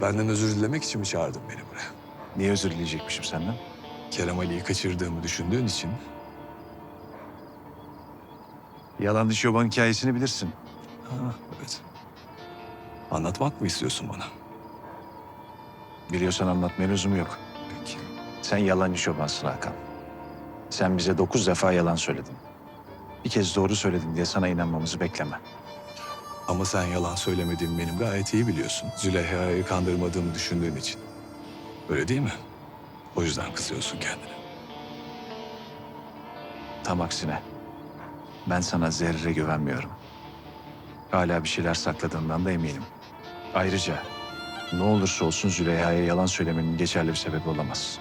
Benden özür dilemek için mi çağırdın beni buraya? Niye özür dileyecekmişim senden? Kerem Ali'yi kaçırdığımı düşündüğün için Yalancı çoban hikayesini bilirsin. Ha, evet. Anlatmak mı istiyorsun bana? Biliyorsan anlatmaya lüzum yok. Peki. Sen yalancı çobansın Hakan. Sen bize dokuz defa yalan söyledin. Bir kez doğru söyledin diye sana inanmamızı bekleme. Ama sen yalan söylemediğimi benim gayet iyi biliyorsun. Züleyha'yı kandırmadığımı düşündüğün için. Öyle değil mi? O yüzden kızıyorsun kendine. Tam aksine. Ben sana zerre güvenmiyorum. Hala bir şeyler sakladığından da eminim. Ayrıca ne olursa olsun Züleyha'ya yalan söylemenin geçerli bir sebebi olamaz.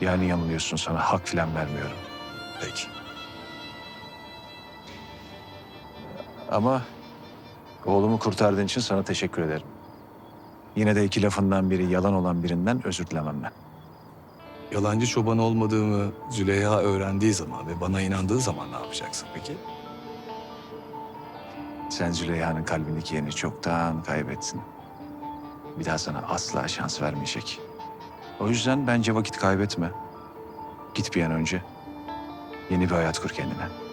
Yani yanılıyorsun sana hak filan vermiyorum. Peki. Ama oğlumu kurtardığın için sana teşekkür ederim. Yine de iki lafından biri yalan olan birinden özür dilemem ben. Yalancı çoban olmadığımı Züleyha öğrendiği zaman ve bana inandığı zaman ne yapacaksın peki? Sen Züleyha'nın kalbindeki yerini çoktan kaybettin. Bir daha sana asla şans vermeyecek. O yüzden bence vakit kaybetme. Git bir an önce. Yeni bir hayat kur kendine.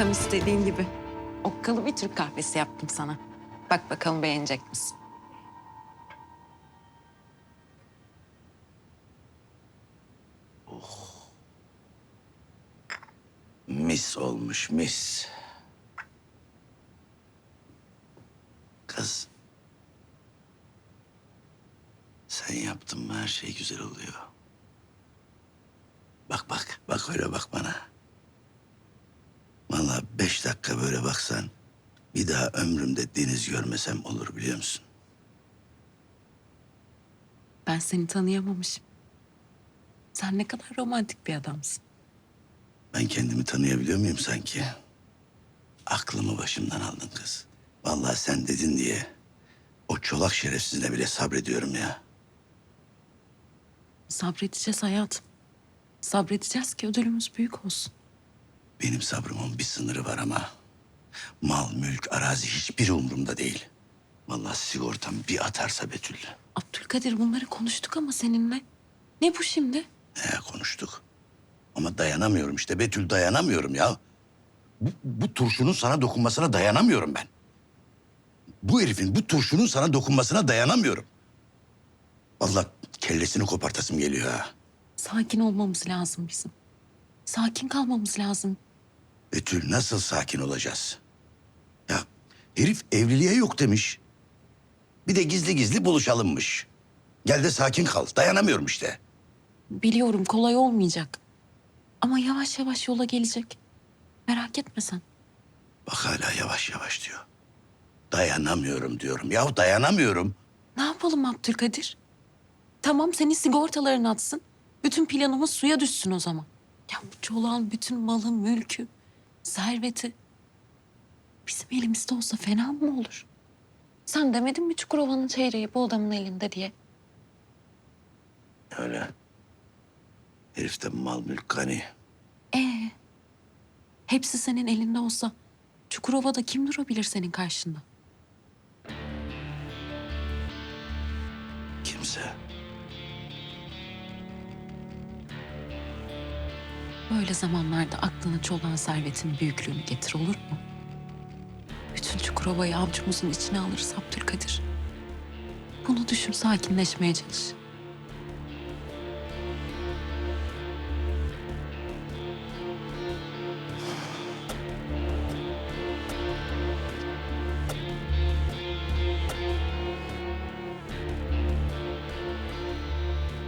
Tam istediğin gibi. Okkalı bir Türk kahvesi yaptım sana. Bak bakalım beğenecek misin? Mis olmuş mis. Kız. Sen yaptın mı her şey güzel oluyor. Bak bak, bak öyle bak bana. Beş dakika böyle baksan... ...bir daha ömrümde deniz görmesem olur biliyor musun? Ben seni tanıyamamışım. Sen ne kadar romantik bir adamsın. Ben kendimi tanıyabiliyor muyum sanki? Aklımı başımdan aldın kız. Vallahi sen dedin diye... ...o çolak şerefsizine bile sabrediyorum ya. Sabredeceğiz hayatım. Sabredeceğiz ki ödülümüz büyük olsun. Benim sabrımın bir sınırı var ama... ...mal, mülk, arazi hiçbiri umurumda değil. Vallahi sigortam bir atarsa Betül. Abdülkadir bunları konuştuk ama seninle. Ne bu şimdi? He konuştuk. Ama dayanamıyorum işte Betül dayanamıyorum ya. Bu, bu turşunun sana dokunmasına dayanamıyorum ben. Bu herifin bu turşunun sana dokunmasına dayanamıyorum. Vallahi kellesini kopartasım geliyor ha. Sakin olmamız lazım bizim. Sakin kalmamız lazım. Betül nasıl sakin olacağız? Ya herif evliliğe yok demiş. Bir de gizli gizli buluşalımmış. Gel de sakin kal. Dayanamıyorum işte. Biliyorum kolay olmayacak. Ama yavaş yavaş yola gelecek. Merak etme sen. Bak hala yavaş yavaş diyor. Dayanamıyorum diyorum. Ya dayanamıyorum. Ne yapalım Abdülkadir? Tamam senin sigortaların atsın. Bütün planımız suya düşsün o zaman. Ya bu çolağın bütün malı, mülkü, serveti. Bizim elimizde olsa fena mı olur? Sen demedin mi Çukurova'nın çeyreği bu adamın elinde diye? Öyle. Herif de mal mülk gani. Ee, hepsi senin elinde olsa Çukurova'da kim durabilir senin karşında? Kimse. Böyle zamanlarda aklına çolağın servetin büyüklüğünü getir olur mu? Bütün Çukurova'yı avcumuzun içine alırız Abdülkadir. Bunu düşün sakinleşmeye çalış.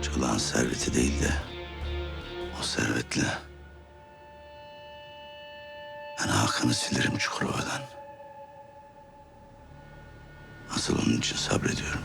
Çolağın serveti değil de o servetle ben Hakan'ı silerim Çukurova'dan. Asıl onun için sabrediyorum.